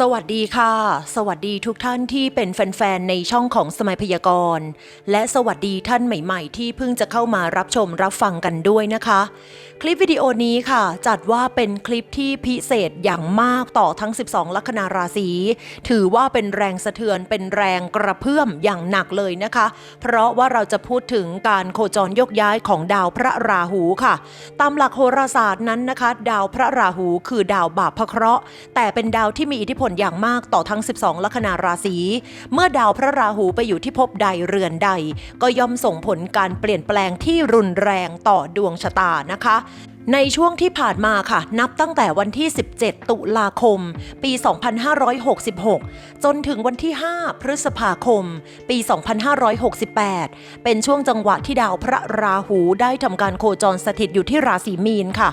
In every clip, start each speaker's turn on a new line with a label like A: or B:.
A: สวัสดีค่ะ สวัสดีทุกท่านที่เป็นแฟนๆ ในช่องของสมัยพยากรณ์ และสวัสดีท่านใหม่ๆ ที่เพิ่งจะเข้ามารับชมรับฟังกันด้วยนะคะ คลิปวิดีโอนี้ค่ะ จัดว่าเป็นคลิปที่พิเศษอย่างมากต่อทั้ง 12 ลัคนาราศี ถือว่าเป็นแรงสะเทือนเป็นแรงกระเพื่อมอย่างหนักเลยนะคะ เพราะว่าเราจะพูดถึงการโคจรยกย้ายของดาวพระราหูค่ะ ตามหลักโหราศาสตร์นั้นนะคะ ดาวพระราหูคือดาวบาปพระเคราะห์แต่เป็นดาวที่มีอิทธิพลอย่างมากต่อทั้ง 12 ลัคนาราศี เมื่อดาวพระราหูไปอยู่ที่ภพใดเรือนใด ก็ย่อมส่งผลการเปลี่ยนแปลงที่รุนแรงต่อดวงชะตานะคะในช่วงที่ผ่านมาค่ะ นับตั้งแต่วันที่ 17 ตุลาคม ปี 2566 จนถึงวันที่ 5 พฤษภาคม ปี 2568 เป็นช่วงจังหวะที่ดาวพระราหูได้ทำการโคจรสถิตอยู่ที่ราศีมีนค่ะ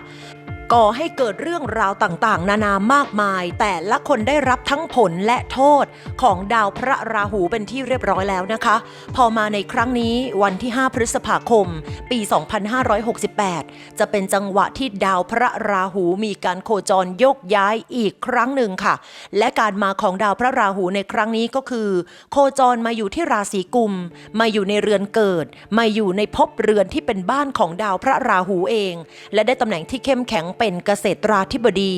A: ก่อให้เกิดเรื่องราวต่างๆ นานามากมาย แต่ละคนได้รับทั้งผลและโทษของดาวพระราหูเป็นที่เรียบร้อยแล้วนะคะ พอมาในครั้งนี้วันที่ 5 พฤษภาคม ปี 2568 จะเป็นจังหวะที่ดาวพระราหูมีการโคจรโยกย้ายอีกครั้งหนึ่งค่ะ และการมาของดาวพระราหูในครั้งนี้ก็คือ โคจรมาอยู่ที่ราศีกุม มาอยู่ในเรือนเกิด มาอยู่ในภพเรือนที่เป็นบ้านของดาวพระราหูเอง และได้ตำแหน่งที่เข้มแข็งเเป็นเกษตราธิบดี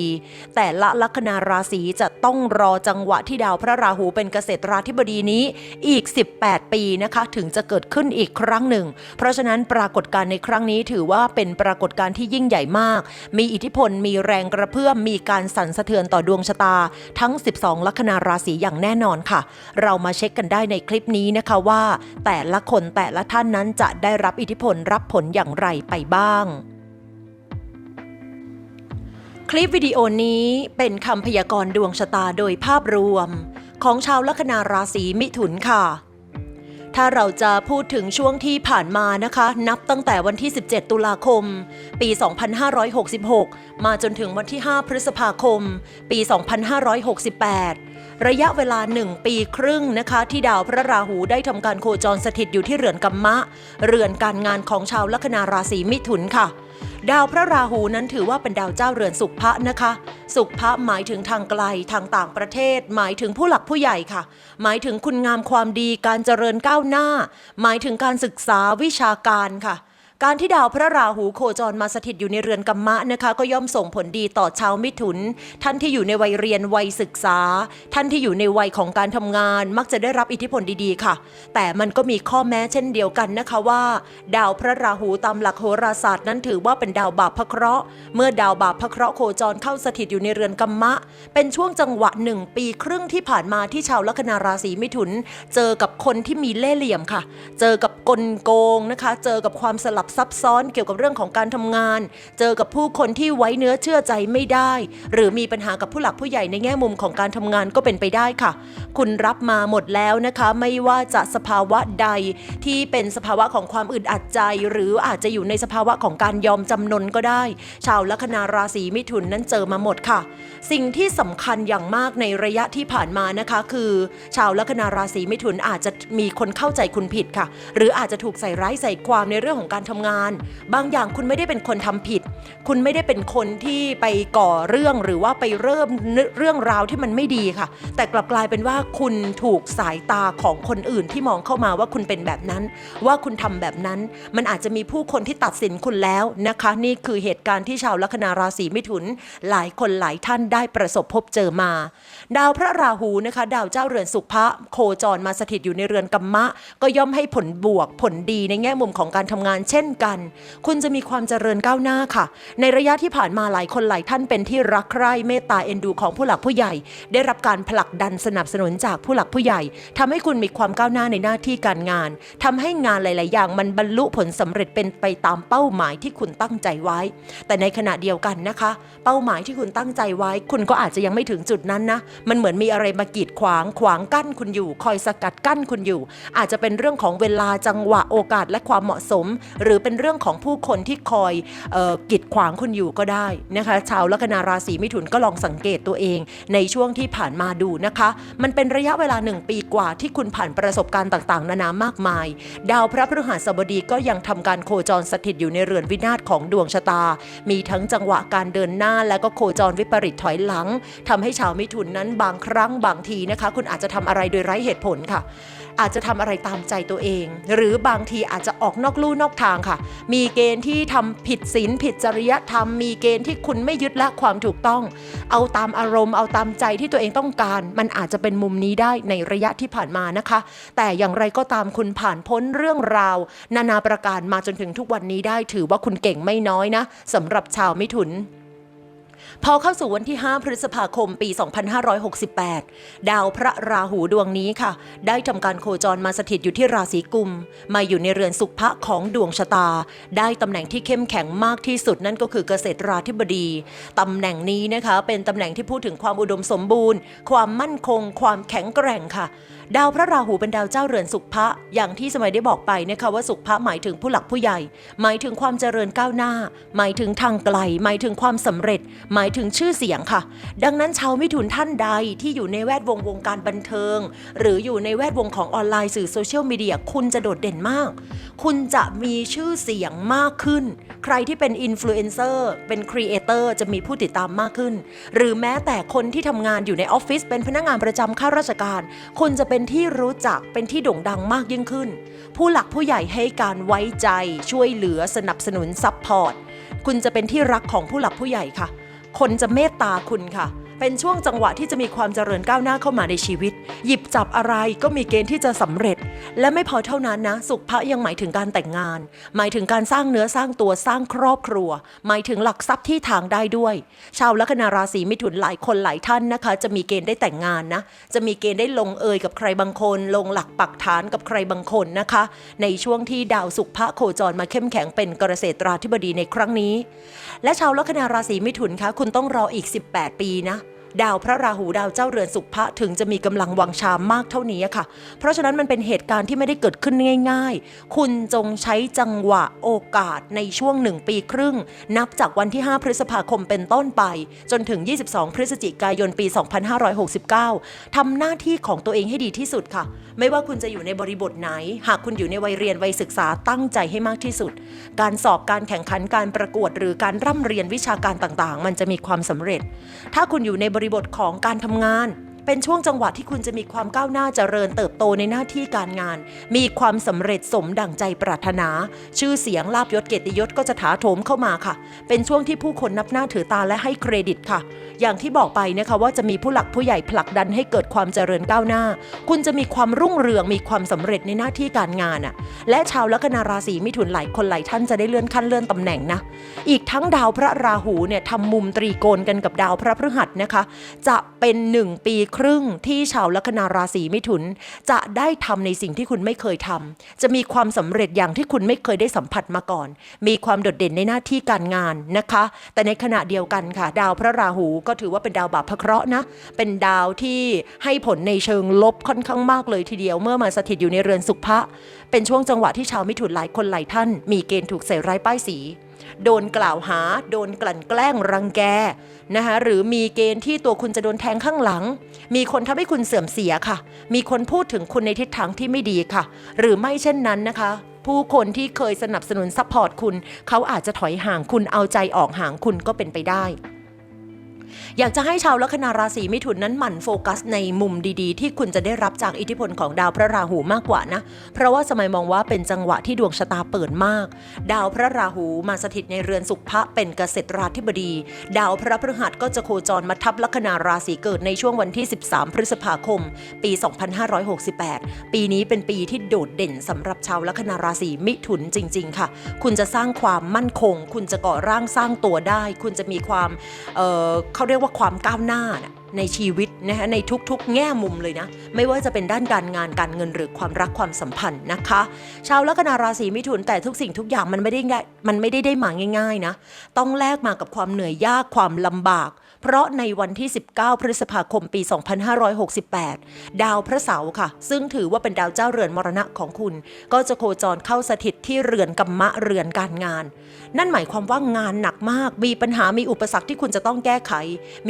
A: แต่ละลัคนาราศีจะต้องรอจังหวะที่ดาวพระราหูเป็นเกษตราธิบดีนี้อีก 18 ปีนะคะ ถึงจะเกิดขึ้นอีกครั้งหนึ่ง เพราะฉะนั้นปรากฏการณ์ในครั้งนี้ถือว่าเป็นปรากฏการณ์ที่ยิ่งใหญ่มาก มีอิทธิพลมีแรงกระเพื่อมมีการสั่นสะเทือนต่อดวงชะตา ทั้ง 12 ลัคนาราศีอย่างแน่นอนค่ะ เรามาเช็คกันได้ในคลิปนี้นะคะว่า แต่ละคนแต่ละท่านนั้นจะได้รับอิทธิพลรับผลอย่างไรไปบ้าง ลิปวิดีโอนี้เป็นคำพยากรณ์ดวงชะตาโดยภาพรวม ของชาวลัคนาราศีมิถุนค่ะ ถ้าเราจะพูดถึงช่วงที่ผ่านมานะคะ นับตั้งแต่วันที่ 17 ตุลาคม ปี 2566 มาจนถึงวันที่ 5 พฤษภาคม ปี 2568 ระยะเวลา 1 ปีครึ่งนะคะ ที่ดาวพระราหูได้ทำการโคจรสถิตอยู่ที่เรือนกัมมะ เรือนการงานของชาวลัคนาราศีมิถุนค่ะดาวพระราหูนั้นถือว่าเป็นดาวเจ้าเรือนสุขพระนะคะ สุขพระหมายถึงทางไกลทางต่างประเทศ หมายถึงผู้หลักผู้ใหญ่ค่ะ หมายถึงคุณงามความดีการเจริญก้าวหน้า หมายถึงการศึกษาวิชาการค่ะ การที่ดาวพระราหูโคจรมาสถิตอยู่ในเรือนกัมมะนะคะ ก็ย่อมส่งผลดีต่อชาวมิถุน ท่านที่อยู่ในวัยเรียนวัยศึกษา ท่านที่อยู่ในวัยของการทำงาน มักจะได้รับอิทธิพลดีๆค่ะ แต่มันก็มีข้อแม้เช่นเดียวกันนะคะว่า ดาวพระราหูตามหลักโหราศาสตร์นั้นถือว่าเป็นดาวบาปพระเคราะห์เมื่อดาวบาปพระเคราะห์โคจรเข้าสถิตอยู่ในเรือนกัมมะ เป็นช่วงจังหวะหนึ่งปีครึ่งที่ผ่านมาที่ชาวลัคนาราศีมิถุน เจอกับคนที่มีเล่ห์เหลี่ยมค่ะ เจอกับกลโกงนะคะ เจอกับความสลับซับซ้อนเกี่ยวกับเรื่องของการทำงาน เจอกับผู้คนที่ไว้เนื้อเชื่อใจไม่ได้ หรือมีปัญหากับผู้หลักผู้ใหญ่ในแง่มุมของการทำงานก็เป็นไปได้ค่ะ คุณรับมาหมดแล้วนะคะ ไม่ว่าจะสภาวะใดที่เป็นสภาวะของความอึดอัดใจ หรืออาจจะอยู่ในสภาวะของการยอมจำนนก็ได้ ชาวลัคนาราศีมิถุนนั้นเจอมาหมดค่ะ สิ่งที่สำคัญอย่างมากในระยะที่ผ่านมานะคะ คือ ชาวลัคนาราศีมิถุนอาจจะมีคนเข้าใจคุณผิดค่ะ หรืออาจจะถูกใส่ร้ายใส่ความในเรื่องของการทำงาน บางอย่างคุณไม่ได้เป็นคนทำผิด คุณไม่ได้เป็นคนที่ไปก่อเรื่องหรือว่าไปเริ่มเรื่องราวที่มันไม่ดีค่ะ แต่กลับกลายเป็นว่าคุณถูกสายตาของคนอื่นที่มองเข้ามาว่าคุณเป็นแบบนั้น ว่าคุณทำแบบนั้น มันอาจจะมีผู้คนที่ตัดสินคุณแล้วนะคะ นี่คือเหตุการณ์ที่ชาวลัคนาราศีมิถุน หลายคนหลายท่านได้ประสบพบเจอมา ดาวพระราหูนะคะ ดาวเจ้าเรือนสุภะโคจรมาสถิตอยู่ในเรือนกัมมะ ก็ย่อมให้ผลบวกผลดีในแง่มุมของการทำงาน เช่นกัน คุณจะมีความเจริญก้าวหน้าค่ะ ในระยะที่ผ่านมาหลายคนหลายท่านเป็นที่รักใคร่เมตตาเอ็นดูของผู้หลักผู้ใหญ่ ได้รับการผลักดันสนับสนุนจากผู้หลักผู้ใหญ่ทำให้คุณมีความก้าวหน้าในหน้าที่การงานทำให้งานหลาย ๆ อย่างมันบรรลุผลสำเร็จเป็นไปตามเป้าหมายที่คุณตั้งใจไว้ แต่ในขณะเดียวกันนะคะ เป้าหมายที่คุณตั้งใจไว้ คุณก็อาจจะยังไม่ถึงจุดนั้นนะ มันเหมือนมีอะไรมากีดขวางขวางกั้นคุณอยู่ คอยสกัดกั้นคุณอยู่ อาจจะเป็นเรื่องของเวลาจังหวะโอกาสและความเหมาะสม หรือรือเป็นเรื่องของผู้คนที่คอยออกีดขวางคุณอยู่ก็ได้นะคะชาวลัคนาราศีมิถุนก็ลองสังเกตตัวเอง ในช่วงที่ผ่านมาดูนะคะ มันเป็นระยะเวลาหนึ่งปีกว่าที่คุณผ่านประสบการณ์ต่างๆ นานามากมาย ดาวพระพฤหัสบดีก็ยังทำการโคจรสถิตอยู่ในเรือนวินาศของดวงชะตา มีทั้งจังหวะการเดินหน้าและก็โคจรวิปริตถอยหลังทำให้ชาวมิถุนนั้นบางครั้งบางทีนะคะ คุณอาจจะทำอะไรโดยไร้เหตุผลค่ะ อาจจะทำอะไรตามใจตัวเอง หรือบางทีอาจจะออกนอกลู่นอกทางค่ะ มีเกณฑ์ที่ทำผิดศีลผิดจริยธรรม มีเกณฑ์ที่คุณไม่ยึดละความถูกต้อง เอาตามอารมณ์เอาตามใจที่ตัวเองต้องการ มันอาจจะเป็นมุมนี้ได้ในระยะที่ผ่านมานะคะ แต่อย่างไรก็ตามคุณผ่านพ้นเรื่องราว นานาประการมาจนถึงทุกวันนี้ได้ถือว่าคุณเก่งไม่น้อยนะสำหรับชาวมิถุน พอเข้าสู่วันที่ 5 พฤษภาคมปี 2568 ดาวพระราหูดวงนี้ค่ะ ได้ทำการโคจรมาสถิตอยู่ที่ราศีกุม มาอยู่ในเรือนสุภะของดวงชะตา ได้ตำแหน่งที่เข้มแข็งมากที่สุดนั่นก็คือเกษตราธิบดีตำแหน่งนี้นะคะ เป็นตำแหน่งที่พูดถึงความอุดมสมบูรณ์ ความมั่นคง ความแข็งแกร่งค่ะดาวพระราหูเป็นดาวเจ้าเรือนสุขภะอย่างที่สมัยได้บอกไปนะคะว่าสุขภะหมายถึงผู้หลักผู้ใหญ่ หมายถึงความเจริญก้าวหน้า หมายถึงทางไกล หมายถึงความสำเร็จ หมายถึงชื่อเสียงค่ะ ดังนั้นชาวมิถุนท่านใดที่อยู่ในแวดวงวงการบันเทิง หรืออยู่ในแวดวงของออนไลน์สื่อโซเชียลมีเดียคุณจะโดดเด่นมาก คุณจะมีชื่อเสียงมากขึ้น ใครที่เป็นอินฟลูเอนเซอร์เป็นครีเอเตอร์จะมีผู้ติดตามมากขึ้น หรือแม้แต่คนที่ทำงานอยู่ในออฟฟิศเป็นพนักงานประจำข้าราชการ คุณจะเป็นที่รู้จักเป็นที่โด่งดังมากยิ่งขึ้น ผู้หลักผู้ใหญ่ให้การไว้ใจช่วยเหลือสนับสนุนซัพพอร์ตคุณจะเป็นที่รักของผู้หลักผู้ใหญ่ค่ะ คนจะเมตตาคุณค่ะ เป็นช่วงจังหวะที่จะมีความเจริญก้าวหน้าเข้ามาในชีวิต หยิบจับอะไรก็มีเกณฑ์ที่จะสำเร็จ และไม่พอเท่านั้นนะ สุขภะยังหมายถึงการแต่งงาน หมายถึงการสร้างเนื้อสร้างตัวสร้างครอบครัว หมายถึงหลักทรัพย์ที่ทางได้ด้วย ชาวลัคนาราศีมิถุนหลายคนหลายท่านนะคะ จะมีเกณฑ์ได้แต่งงานนะ จะมีเกณฑ์ได้ลงเอยกับใครบางคน ลงหลักปักฐานกับใครบางคนนะคะ ในช่วงที่ดาวสุขภะโคจรมาเข้มแข็งเป็นเกษตราธิบดีในครั้งนี้ และชาวลัคนาราศีมิถุนคะคุณต้องรออีก 18 ปีนะ ดาวพระราหูดาวเจ้าเรือนสุภะถึงจะมีกำลังวังชามากเท่านี้ค่ะ เพราะฉะนั้นมันเป็นเหตุการณ์ที่ไม่ได้เกิดขึ้นง่าย ๆ คุณจงใช้จังหวะโอกาสในช่วงหนึ่งปีครึ่ง นับจากวันที่ 5 พฤษภาคมเป็นต้นไป จนถึง 22 พฤศจิกายนปี 2569ทำหน้าที่ของตัวเองให้ดีที่สุดค่ะ ไม่ว่าคุณจะอยู่ในบริบทไหน หากคุณอยู่ในวัยเรียนวัยศึกษาตั้งใจให้มากที่สุด การสอบการแข่งขันการประกวด หรือการร่ำเรียนวิชาการต่างๆ มันจะมีความสำเร็จ ถ้าคุณอยู่ในบริบทของการทำงาน เป็นช่วงจังหวะที่คุณจะมีความก้าวหน้าเจริญเติบโตในหน้าที่การงาน มีความสำเร็จสมดั่งใจปรารถนา ชื่อเสียงลาบยศเกียรติยศก็จะถาโถมเข้ามาค่ะ เป็นช่วงที่ผู้คนนับหน้าถือตาและให้เครดิตค่ะ อย่างที่บอกไปนะคะว่าจะมีผู้หลักผู้ใหญ่ผลักดันให้เกิดความเจริญก้าวหน้า คุณจะมีความรุ่งเรืองมีความสำเร็จในหน้าที่การงานอะและชาวลัคนาราศีมิถุนหลายคนหลายท่านจะได้เลื่อนขั้นเลื่อนตำแหน่งนะ อีกทั้งดาวพระราหูเนี่ยทำมุมตรีโกณกันกับดาวพระพฤหัสนะคะ จะเป็นหนึ่งปีครึ่งที่ชาวลัคนาราศีมิถุน จะได้ทำในสิ่งที่คุณไม่เคยทำจะมีความสำเร็จอย่างที่คุณไม่เคยได้สัมผัสมาก่อน มีความโดดเด่นในหน้าที่การงานนะคะ แต่ในขณะเดียวกันค่ะ ดาวพระราหูก็ถือว่าเป็นดาวบาปพระเคราะห์นะ เป็นดาวที่ให้ผลในเชิงลบค่อนข้างมากเลยทีเดียวเมื่อมาสถิตอยู่ในเรือนสุภะเป็นช่วงจังหวะที่ชาวมิถุนหลายคนหลายท่าน มีเกณฑ์ถูกใส่ร้ายป้ายสี โดนกล่าวหา โดนกลั่นแกล้งรังแกนะคะหรือมีเกณฑ์ที่ตัวคุณจะโดนแทงข้างหลัง มีคนทำให้คุณเสื่อมเสียค่ะ มีคนพูดถึงคุณในทิศทางที่ไม่ดีค่ะ หรือไม่เช่นนั้นนะคะ ผู้คนที่เคยสนับสนุนซัพพอร์ตคุณ เขาอาจจะถอยห่างคุณเอาใจออกห่างคุณก็เป็นไปได้ อยากจะให้ชาวลัคนาราศีมิถุนนั้นหมั่นโฟกัสในมุมดีๆ ที่คุณจะได้รับจากอิทธิพลของดาวพระราหูมากกว่านะ เพราะว่าสมัยมองว่าเป็นจังหวะที่ดวงชะตาเปิดมาก ดาวพระราหูมาสถิตในเรือนสุภะเป็นเกษตราธิบดี ดาวพระพฤหัสก็จะโคจรมาทับลัคนาราศีเกิดในช่วงวันที่ 13 พฤษภาคม ปี 2568 ปีนี้เป็นปีที่โดดเด่นสำหรับชาวลัคนาราศีมิถุนจริง ๆ ค่ะ คุณจะสร้างความมั่นคง คุณจะก่อร่างสร้างตัวได้ คุณจะมีความเอ่อเขาเรียกว่าความก้าวหน้าในชีวิตนะคะในทุกๆ แง่มุมเลยนะ ไม่ว่าจะเป็นด้านการงานการเงินหรือความรักความสัมพันธ์นะคะ ชาวลัคนาราศีมิถุนแต่ทุกสิ่งทุกอย่างมันไม่ได้มันไม่ได้ได้มาง่าย ๆนะ ต้องแลกมากับความเหนื่อยยากความลำบาก เพราะในวันที่ 19 พฤษภาคมปี 2568 ดาวพระเสาร์ค่ะ ซึ่งถือว่าเป็นดาวเจ้าเรือนมรณะของคุณ ก็จะโคจรเข้าสถิตที่เรือนกัมมะเรือนการงาน นั่นหมายความว่างานหนักมาก มีปัญหามีอุปสรรคที่คุณจะต้องแก้ไข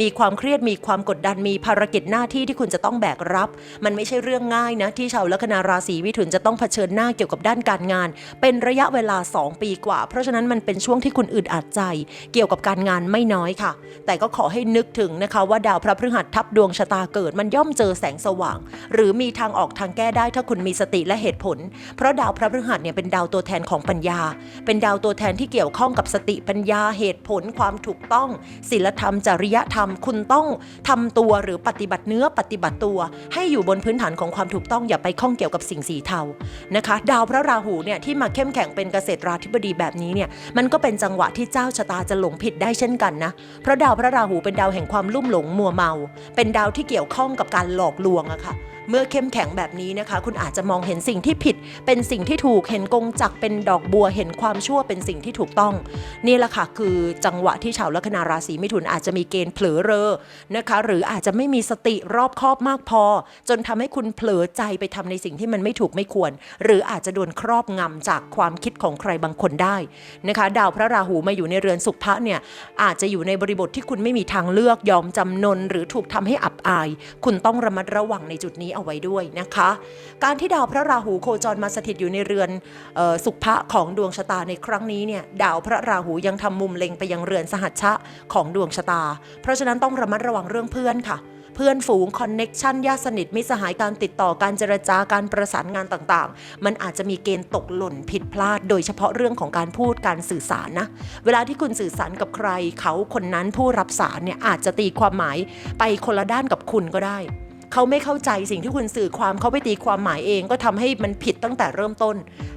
A: มีความเครียดมีความกดดันมีภารกิจหน้าที่ที่คุณจะต้องแบกรับ มันไม่ใช่เรื่องง่ายนะ ที่ชาวลัคนาราศีมิถุนจะต้องเผชิญหน้าเกี่ยวกับด้านการงาน เป็นระยะเวลา 2 ปีกว่า เพราะฉะนั้นมันเป็นช่วงที่คุณอึดอัดใจ เกี่ยวกับการงานไม่น้อยค่ะ แต่ก็ขอให้นึกถึงนะคะว่าดาวพระพฤหัสทับดวงชะตาเกิด มันย่อมเจอแสงสว่าง หรือมีทางออกทางแก้ได้ถ้าคุณมีสติและเหตุผล เพราะดาวพระพฤหัสเนี่ยเป็นดาวตัวแทนของปัญญา เป็นดาวตัวแทนที่เกี่ยวข้องกับสติปัญญาเหตุผลความถูกต้องศีลธรรม จริยธรรม คุณต้องทำตัวหรือปฏิบัติเนื้อปฏิบัติตัว ให้อยู่บนพื้นฐานของความถูกต้องอย่าไปข้องเกี่ยวกับสิ่งสีเทานะคะ ดาวพระราหูเนี่ยที่มาเข้มแข็งเป็นเกษตราธิบดีแบบนี้เนี่ยมันก็เป็นจังหวะที่เจ้าชะตาจะหลงผิดได้เช่นกันนะเพราะดาวพระราหูเป็นดาวแห่งความลุ่มหลงมัวเมา เป็นดาวที่เกี่ยวข้องกับการหลอกลวงอะค่ะ เมื่อเข้มแข็งแบบนี้นะคะ คุณอาจจะมองเห็นสิ่งที่ผิด เป็นสิ่งที่ถูกเห็นกงจักเป็นดอกบัวเห็นความชั่วเป็นสิ่งที่ถูกต้อง นี่แหละค่ะคือจังหวะที่ชาวลัคนาราศีมิถุนอาจจะมีเกณฑ์เผลอเรอนะคะ หรืออาจจะไม่มีสติรอบคอบมากพอ จนทำให้คุณเผลอใจไปทำในสิ่งที่มันไม่ถูกไม่ควร หรืออาจจะโดนครอบงำจากความคิดของใครบางคนได้นะคะ ดาวพระราหูมาอยู่ในเรือนสุภะเนี่ยอาจจะอยู่ในบริบทที่คุณไม่มีทางเลือกยอมจำนนหรือถูกทำให้อับอาย คุณต้องระมัดระวังในจุดนี้เอาไว้ด้วยนะคะ การที่ดาวพระราหูโคจรมาสถิตอยู่ในเรือนออสุภะของดวงชะตาในครั้งนี้เนี่ยดาวพระราหูยังทำมุมเล็งไปยังเรือนสหัชชะของดวงชะตา เพราะฉะนั้นต้องระมัดระวังเรื่องเพื่อนค่ะเพื่อนฝูงคอนเน็กชันญาติสนิทมิสหายการติดต่อการเจรจาการประสานงานต่างๆ มันอาจจะมีเกณฑ์ตกหล่นผิดพลาด โดยเฉพาะเรื่องของการพูดการสื่อสารนะ เวลาที่คุณสื่อสารกับใคร เขาคนนั้นผู้รับสารเนี่ยอาจจะตีความหมายไปคนละด้านกับคุณก็ได้ เขาไม่เข้าใจสิ่งที่คุณสื่อความเขาไปตีความหมายเอง ก็ทำให้มันผิดตั้งแต่เริ่มต้น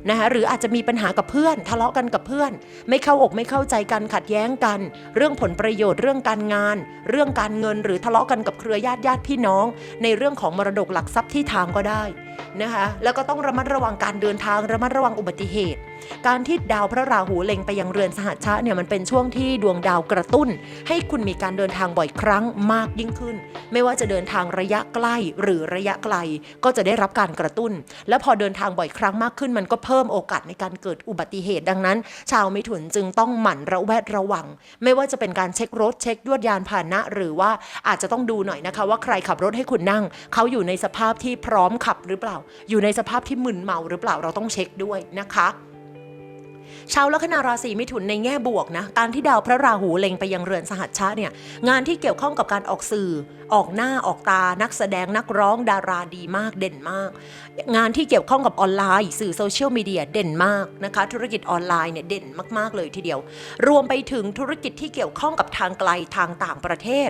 A: นะคะหรืออาจจะมีปัญหากับเพื่อน ทะเลาะกันกับเพื่อน ไม่เข้าอกไม่เข้าใจกันขัดแย้งกัน เรื่องผลประโยชน์เรื่องการงาน เรื่องการเงิน หรือทะเลาะกันกับเครือญาติญาติพี่น้อง ในเรื่องของมรดกหลักทรัพย์ที่ทางก็ได้ นะคะแล้วก็ต้องระมัดระวังการเดินทางระมัดระวังอุบัติเหตุ การที่ดาวพระราหูเล็งไปยังเรือนสหัชชะเนี่ยมันเป็นช่วงที่ดวงดาวกระตุ้น ให้คุณมีการเดินทางบ่อยครั้งมากยิ่งขึ้น ไม่ว่าจะเดินทางระยะใกล้หรือระยะไกล ก็จะได้รับการกระตุ้น และพอเดินทางบ่อยครั้งมากขึ้น มันก็เพิ่มโอกาสในการเกิดอุบัติเหตุดังนั้น ชาวมิถุนจึงต้องหมั่นระแวดระวัง ไม่ว่าจะเป็นการเช็ครถเช็คยวดยานพาหนะ หรือว่าอาจจะต้องดูหน่อยนะคะ ว่าใครขับรถให้คุณนั่ง เขาอยู่ในสภาพที่พร้อมขับหรือเปล่าอยู่ในสภาพที่มึนเมาหรือเปล่าเราต้องเช็คด้วยนะคะชาวลัคนาราศีมิถุนในแง่บวกนะการที่ดาวพระราหูเล็งไปยังเรือนสหัชชะเนี่ยงานที่เกี่ยวข้องกับการออกสื่อ ออกหน้าออกตา นักแสดงนักร้องดาราดีมากเด่นมาก งานที่เกี่ยวข้องกับออนไลน์ สื่อโซเชียลมีเดียเด่นมากนะคะธุรกิจออนไลน์เนี่ยเด่นมากๆเลยทีเดียว รวมไปถึงธุรกิจที่เกี่ยวข้องกับทางไกลทางต่างประเทศ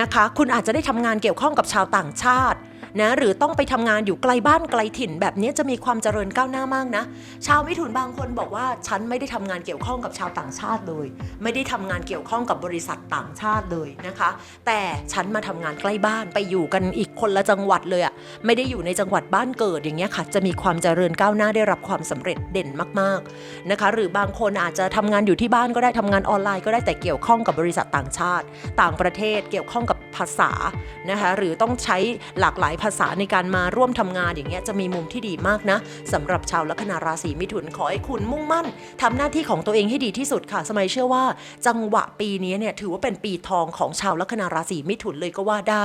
A: นะคะ คุณอาจจะได้ทำงานเกี่ยวข้องกับชาวต่างชาติ นะหรือต้องไปทำงานอยู่ไกลบ้านไกลถิ่น แบบนี้จะมีความเจริญก้าวหน้ามากนะ ชาวมิถุนบางคนบอกว่าฉันไม่ได้ทำงานเกี่ยวข้องกับชาวต่างชาติเลย ไม่ได้ทำงานเกี่ยวข้องกับบริษัทต่างชาติเลยนะคะ แต่ฉันมาทำงานใกล้บ้านไปอยู่กันอีกคนละจังหวัดเลยอะ่ะไม่ได้อยู่ในจังหวัดบ้านเกิดอย่างเงี้ยค่ะ จะมีความเจริญก้าวหน้าได้รับความสำเร็จเด่นมากๆนะคะ หรือบางคนอาจจะทำงานอยู่ที่บ้านก็ได้ทำงานออนไลน์ก็ได้แต่เกี่ยวข้องกับบริษัทต่างชาติ ต่างประเทศเกี่ยวข้องกับ ภาษานะคะหรือต้องใช้หลากหลายภาษาในการมาร่วมทำงานอย่างเงี้ยจะมีมุมที่ดีมากนะสำหรับชาวลัคนาราศีมิถุนขอให้คุณมุ่งมั่นทำหน้าที่ของตัวเองให้ดีที่สุดค่ะ สมัยเชื่อว่า จังหวะปีนี้เนี่ยถือว่าเป็นปีทองของชาวลัคนาราศีมิถุนเลยก็ว่าได้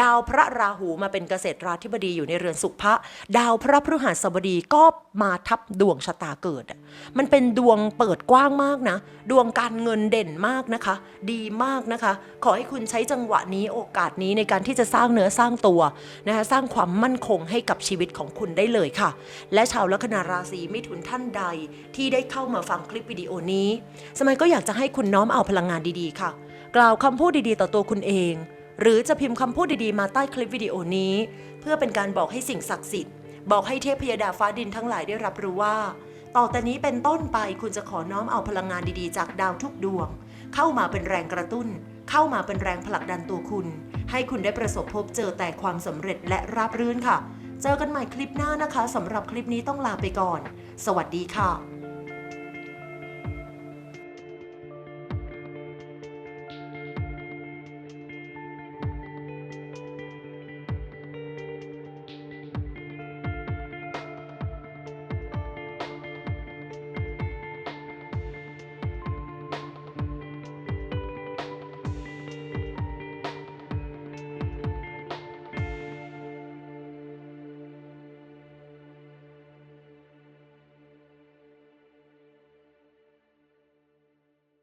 A: ดาวพระราหูมาเป็นเกษตรราธิบดีอยู่ในเรือนสุภะดาวพระพฤหัสบดีก็มาทับดวงชะตาเกิดอะมันเป็นดวงเปิดกว้างมากนะ ดวงการเงินเด่นมากนะคะ ดีมากนะคะ ขอให้คุณใช้จังหวะนี้โอกาสนี้ในการที่จะสร้างเนื้อสร้างตัวนะคะสร้างความมั่นคงให้กับชีวิตของคุณได้เลยค่ะ และชาวลัคนาราศีมิถุนท่านใดที่ได้เข้ามาฟังคลิปวิดีโอนี้ สมัยก็อยากจะให้คุณน้อมเอาพลังงานดีๆ ค่ะ กล่าวคำพูดดีๆ ต่อตัวคุณเอง หรือจะพิมพ์คำพูดดีๆ มาใต้คลิปวิดีโอนี้ เพื่อเป็นการบอกให้สิ่งศักดิ์สิทธิ์บอกให้เทพยดาฟ้าดินทั้งหลายได้รับรู้ว่า ต่อแต่นี้เป็นต้นไปคุณจะขอน้อมเอาพลังงานดีๆ จากดาวทุกดวง เข้ามาเป็นแรงกระตุ้น เข้ามาเป็นแรงผลักดันตัวคุณ ให้คุณได้ประสบพบเจอแต่ความสำเร็จและราบรื่นค่ะ เจอกันใหม่คลิปหน้านะคะสำหรับคลิปนี้ต้องลาไปก่อน สวัสดีค่ะ